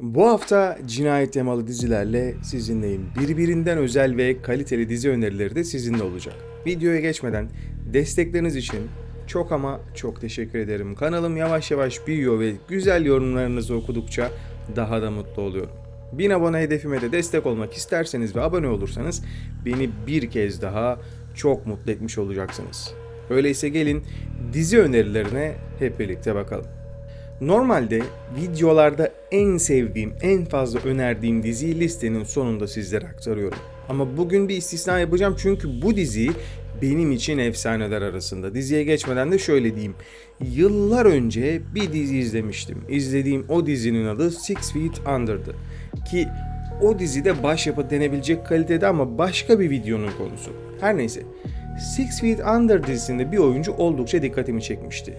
Bu hafta cinayet temalı dizilerle sizinleyim. Birbirinden özel ve kaliteli dizi önerileri de sizinle olacak. Videoya geçmeden destekleriniz için çok ama çok teşekkür ederim. Kanalım yavaş yavaş büyüyor ve güzel yorumlarınızı okudukça daha da mutlu oluyorum. 1000 abone hedefime de destek olmak isterseniz ve abone olursanız beni bir kez daha çok mutlu etmiş olacaksınız. Öyleyse gelin dizi önerilerine hep birlikte bakalım. Normalde videolarda en sevdiğim, en fazla önerdiğim diziyi listenin sonunda sizlere aktarıyorum. Ama bugün bir istisna yapacağım çünkü bu dizi benim için efsaneler arasında. Diziye geçmeden de şöyle diyeyim. Yıllar önce bir dizi izlemiştim. İzlediğim o dizinin adı Six Feet Under'dı. Ki o dizide başyapıt denebilecek kalitede ama başka bir videonun konusu. Her neyse. Six Feet Under dizisinde bir oyuncu oldukça dikkatimi çekmişti.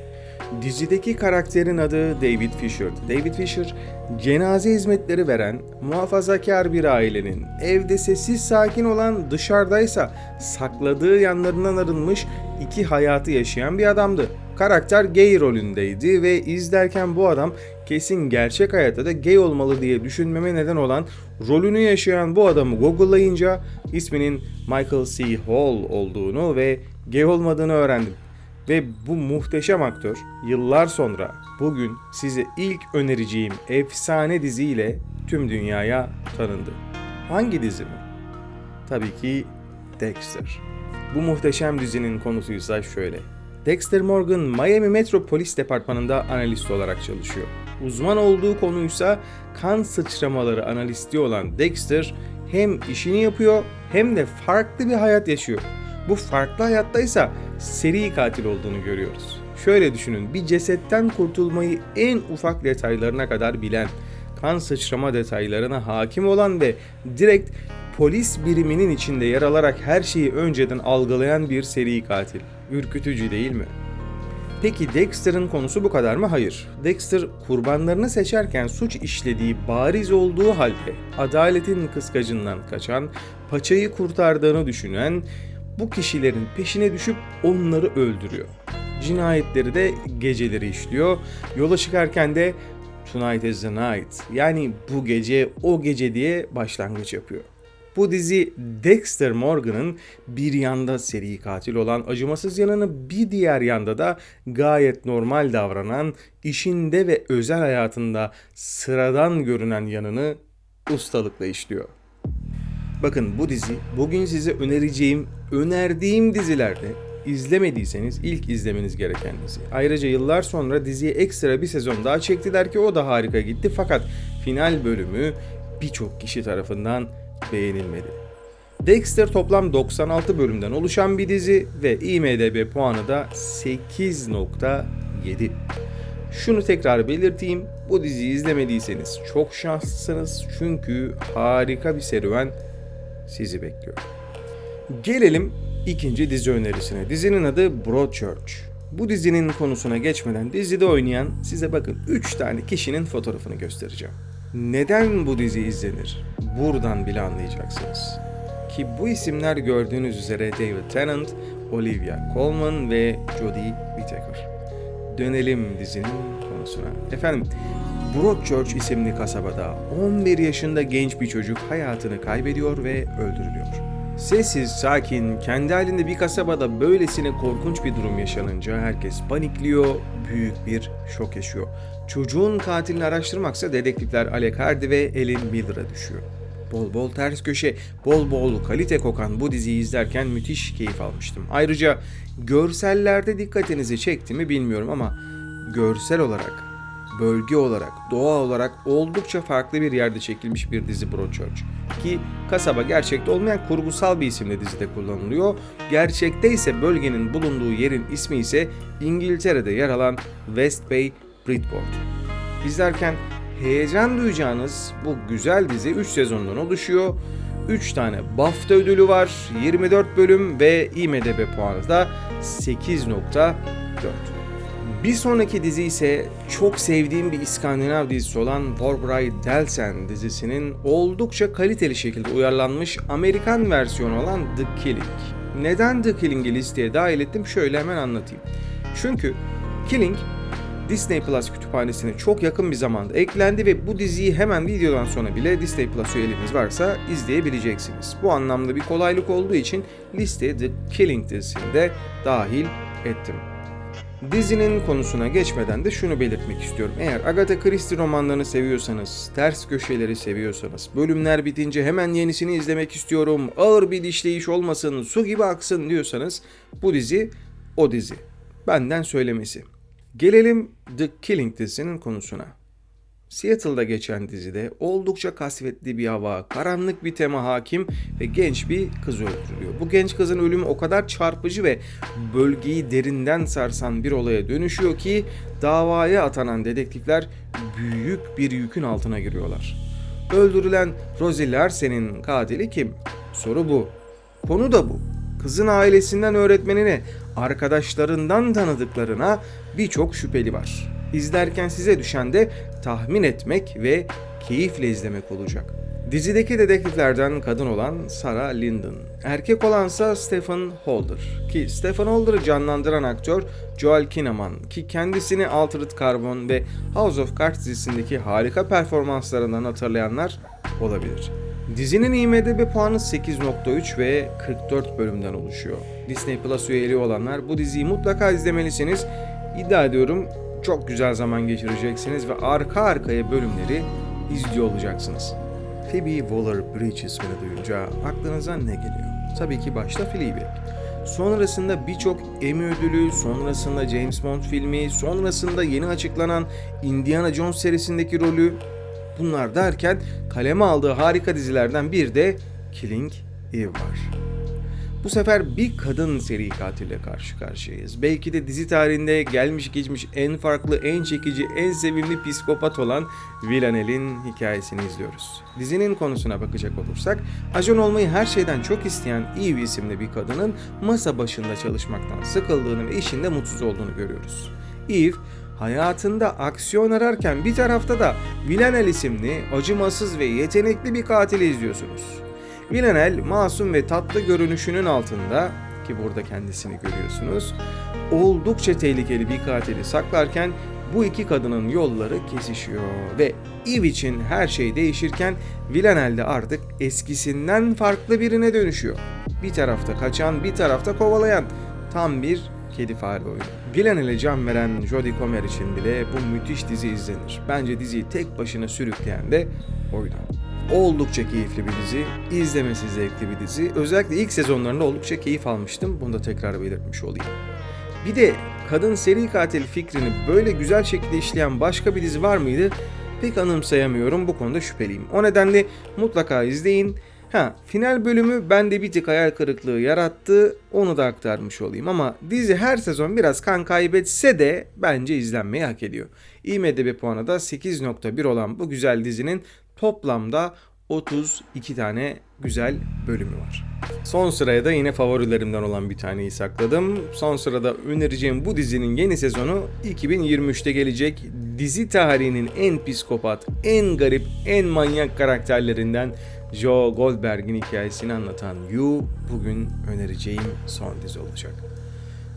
Dizideki karakterin adı David Fisher. David Fisher, cenaze hizmetleri veren, muhafazakar bir ailenin, evde sessiz sakin olan, dışarıdaysa sakladığı yanlarından arınmış iki hayatı yaşayan bir adamdı. Karakter gay rolündeydi ve izlerken bu adam kesin gerçek hayatta da gay olmalı diye düşünmeme neden olan rolünü yaşayan bu adamı google'layınca isminin Michael C. Hall olduğunu ve gay olmadığını öğrendim. Ve bu muhteşem aktör yıllar sonra bugün size ilk önereceğim efsane diziyle tüm dünyaya tanındı. Hangi dizi mi? Tabii ki Dexter. Bu muhteşem dizinin konusuysa şöyle. Dexter Morgan Miami Metro Polis Departmanı'nda analist olarak çalışıyor. Uzman olduğu konuysa kan sıçramaları analisti olan Dexter hem işini yapıyor hem de farklı bir hayat yaşıyor. Bu farklı hayattaysa seri katil olduğunu görüyoruz. Şöyle düşünün bir cesetten kurtulmayı en ufak detaylarına kadar bilen, kan sıçrama detaylarına hakim olan ve direkt polis biriminin içinde yer alarak her şeyi önceden algılayan bir seri katil. Ürkütücü değil mi? Peki Dexter'ın konusu bu kadar mı? Hayır. Dexter kurbanlarını seçerken suç işlediği bariz olduğu halde adaletin kıskacından kaçan, paçayı kurtardığını düşünen bu kişilerin peşine düşüp onları öldürüyor. Cinayetleri de geceleri işliyor. Yola çıkarken de Tonight is the night yani bu gece o gece diye başlangıç yapıyor. Bu dizi Dexter Morgan'ın bir yanda seri katil olan acımasız yanını bir diğer yanda da gayet normal davranan, işinde ve özel hayatında sıradan görünen yanını ustalıkla işliyor. Bakın bu dizi bugün size önereceğim, önerdiğim dizilerde izlemediyseniz ilk izlemeniz gereken dizi. Ayrıca yıllar sonra diziye ekstra bir sezon daha çektiler ki o da harika gitti fakat final bölümü birçok kişi tarafından beğenilmedi. Dexter toplam 96 bölümden oluşan bir dizi ve IMDB puanı da 8.7. Şunu tekrar belirteyim. Bu diziyi izlemediyseniz çok şanslısınız çünkü harika bir serüven sizi bekliyor. Gelelim ikinci dizi önerisine. Dizinin adı Broadchurch. Bu dizinin konusuna geçmeden dizide oynayan size bakın 3 tane kişinin fotoğrafını göstereceğim. Neden bu dizi izlenir? Buradan bile anlayacaksınız. Ki bu isimler gördüğünüz üzere David Tennant, Olivia Colman ve Jodie Whittaker. Dönelim dizinin konusuna. Efendim, Broadchurch isimli kasabada 11 yaşında genç bir çocuk hayatını kaybediyor ve öldürülüyor. Sessiz, sakin, kendi halinde bir kasabada böylesine korkunç bir durum yaşanınca herkes panikliyor, büyük bir şok yaşıyor. Çocuğun katilini araştırmaksa dedektifler Alec Hardy ve Ellen Miller'a düşüyor. Bol bol ters köşe, bol bol kalite kokan bu diziyi izlerken müthiş keyif almıştım. Ayrıca görsellerde dikkatinizi çekti mi bilmiyorum ama görsel olarak bölge olarak, doğa olarak oldukça farklı bir yerde çekilmiş bir dizi Broadchurch. Ki kasaba gerçekte olmayan kurgusal bir isimle dizide kullanılıyor. Gerçekte ise bölgenin bulunduğu yerin ismi ise İngiltere'de yer alan West Bay Bridport. İzlerken heyecan duyacağınız bu güzel dizi 3 sezondan oluşuyor. 3 tane BAFTA ödülü var, 24 bölüm ve IMDB puanı da 8.4. Bir sonraki dizi ise çok sevdiğim bir İskandinav dizisi olan Warbright Delsen dizisinin oldukça kaliteli şekilde uyarlanmış Amerikan versiyonu olan The Killing. Neden The Killing'i listeye dahil ettim şöyle hemen anlatayım. Çünkü Killing Disney Plus kütüphanesine çok yakın bir zamanda eklendi ve bu diziyi hemen videodan sonra bile Disney Plus üyeliğiniz varsa izleyebileceksiniz. Bu anlamda bir kolaylık olduğu için listeye The Killing dizisini de dahil ettim. Dizinin konusuna geçmeden de şunu belirtmek istiyorum. Eğer Agatha Christie romanlarını seviyorsanız, ters köşeleri seviyorsanız, bölümler bitince hemen yenisini izlemek istiyorum, ağır bir işleyiş olmasın, su gibi aksın diyorsanız bu dizi o dizi. Benden söylemesi. Gelelim The Killing dizisinin konusuna. Seattle'da geçen dizide oldukça kasvetli bir hava, karanlık bir tema hakim ve genç bir kız öldürülüyor. Bu genç kızın ölümü o kadar çarpıcı ve bölgeyi derinden sarsan bir olaya dönüşüyor ki davaya atanan dedektifler büyük bir yükün altına giriyorlar. Öldürülen Rosie Larsen'in katili kim? Soru bu. Konu da bu. Kızın ailesinden öğretmenine, arkadaşlarından tanıdıklarına birçok şüpheli var. İzlerken size düşen de tahmin etmek ve keyifle izlemek olacak. Dizideki dedektiflerden kadın olan Sarah Linden, erkek olansa Stephen Holder. Ki Stephen Holder'ı canlandıran aktör Joel Kinnaman ki kendisini Altered Carbon ve House of Cards dizisindeki harika performanslarından hatırlayanlar olabilir. Dizinin IMDb puanı 8.3 ve 44 bölümden oluşuyor. Disney Plus üyeliği olanlar bu diziyi mutlaka izlemelisiniz. İddia ediyorum çok güzel zaman geçireceksiniz ve arka arkaya bölümleri izliyor olacaksınız. Phoebe Waller-Bridge ismini duyunca aklınıza ne geliyor? Tabii ki başta Fleabag. Sonrasında birçok Emmy ödülü, sonrasında James Bond filmi, sonrasında yeni açıklanan Indiana Jones serisindeki rolü, Bunlar derken kaleme aldığı harika dizilerden bir de Killing Eve var. Bu sefer bir kadın seri katille karşı karşıyayız. Belki de dizi tarihinde gelmiş geçmiş en farklı, en çekici, en sevimli psikopat olan Villanelle'in hikayesini izliyoruz. Dizinin konusuna bakacak olursak, ajan olmayı her şeyden çok isteyen Eve isimli bir kadının masa başında çalışmaktan sıkıldığını ve işinde mutsuz olduğunu görüyoruz. Eve, hayatında aksiyon ararken bir tarafta da Villanelle isimli acımasız ve yetenekli bir katili izliyorsunuz. Villanelle masum ve tatlı görünüşünün altında ki burada kendisini görüyorsunuz oldukça tehlikeli bir katili saklarken bu iki kadının yolları kesişiyor ve Eve için her şey değişirken Villanelle de artık eskisinden farklı birine dönüşüyor. Bir tarafta kaçan, bir tarafta kovalayan tam bir kedi fare oyunu. Villanelle'e can veren Jodie Comer için bile bu müthiş dizi izlenir. Bence diziyi tek başına sürükleyen de oydu. Oldukça keyifli bir dizi, izlemesi zevkli bir dizi. Özellikle ilk sezonlarında oldukça keyif almıştım. Bunu da tekrar belirtmiş olayım. Bir de kadın seri katil fikrini böyle güzel şekilde işleyen başka bir dizi var mıydı? Pek anımsayamıyorum. Bu konuda şüpheliyim. O nedenle mutlaka izleyin. Ha, final bölümü bende bir tık hayal kırıklığı yarattı. Onu da aktarmış olayım ama dizi her sezon biraz kan kaybetse de bence izlenmeyi hak ediyor. IMDb puanı da 8.1 olan bu güzel dizinin toplamda 32 tane güzel bölümü var. Son sıraya da yine favorilerimden olan bir taneyi sakladım. Son sırada önereceğim bu dizinin yeni sezonu 2023'te gelecek. Dizi tarihinin en psikopat, en garip, en manyak karakterlerinden Joe Goldberg'in hikayesini anlatan You bugün önereceğim son dizi olacak.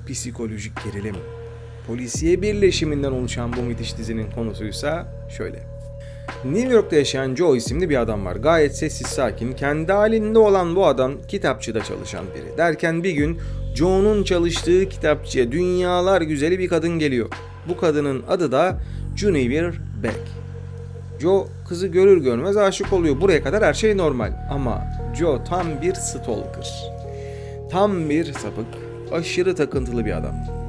Psikolojik gerilim. Polisiye birleşiminden oluşan bu müthiş dizinin konusuysa şöyle. New York'ta yaşayan Joe isimli bir adam var. Gayet sessiz sakin, kendi halinde olan bu adam kitapçıda çalışan biri. Derken bir gün Joe'nun çalıştığı kitapçıya dünyalar güzeli bir kadın geliyor. Bu kadının adı da Guinevere Beck. Joe kızı görür görmez aşık oluyor. Buraya kadar her şey normal. Ama Joe tam bir stalker. Tam bir sapık, aşırı takıntılı bir adam.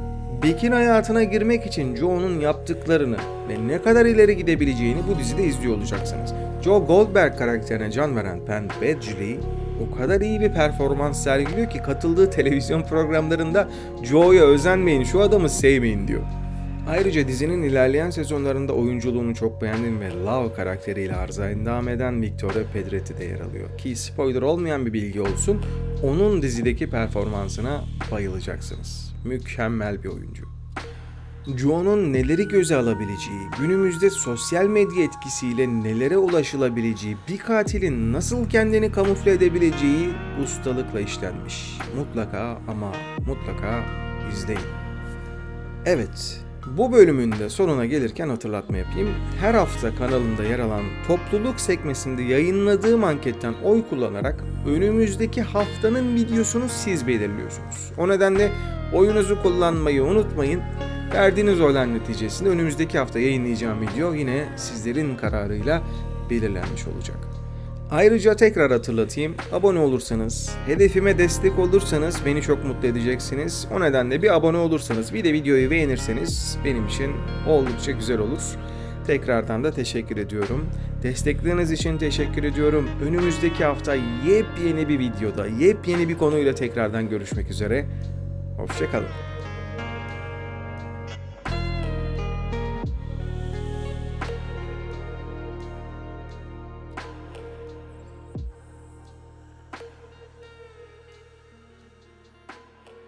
Beck'in hayatına girmek için Joe'nun yaptıklarını ve ne kadar ileri gidebileceğini bu dizide izliyor olacaksınız. Joe Goldberg karakterine can veren Penn Badgley o kadar iyi bir performans sergiliyor ki katıldığı televizyon programlarında Joe'ya özenmeyin, şu adamı sevmeyin diyor. Ayrıca dizinin ilerleyen sezonlarında oyunculuğunu çok beğendim ve Love karakteriyle arıza endam eden Victoria Pedretti de yer alıyor. Ki spoiler olmayan bir bilgi olsun, onun dizideki performansına bayılacaksınız. Mükemmel bir oyuncu. Joe'nun neleri göze alabileceği, günümüzde sosyal medya etkisiyle nelere ulaşılabileceği, bir katilin nasıl kendini kamufle edebileceği ustalıkla işlenmiş. Mutlaka ama mutlaka izleyin. Evet, Bu bölümün de sonuna gelirken hatırlatma yapayım. Her hafta kanalımda yer alan topluluk sekmesinde yayınladığım anketten oy kullanarak önümüzdeki haftanın videosunu siz belirliyorsunuz. O nedenle oyunuzu kullanmayı unutmayın. Verdiğiniz oylar neticesinde önümüzdeki hafta yayınlayacağım video yine sizlerin kararıyla belirlenmiş olacak. Ayrıca tekrar hatırlatayım, abone olursanız, hedefime destek olursanız beni çok mutlu edeceksiniz. O nedenle bir abone olursanız, bir de videoyu beğenirseniz benim için oldukça güzel olur. Tekrardan da teşekkür ediyorum. Destekleriniz için teşekkür ediyorum. Önümüzdeki hafta yepyeni bir videoda, yepyeni bir konuyla tekrardan görüşmek üzere. Hoşçakalın.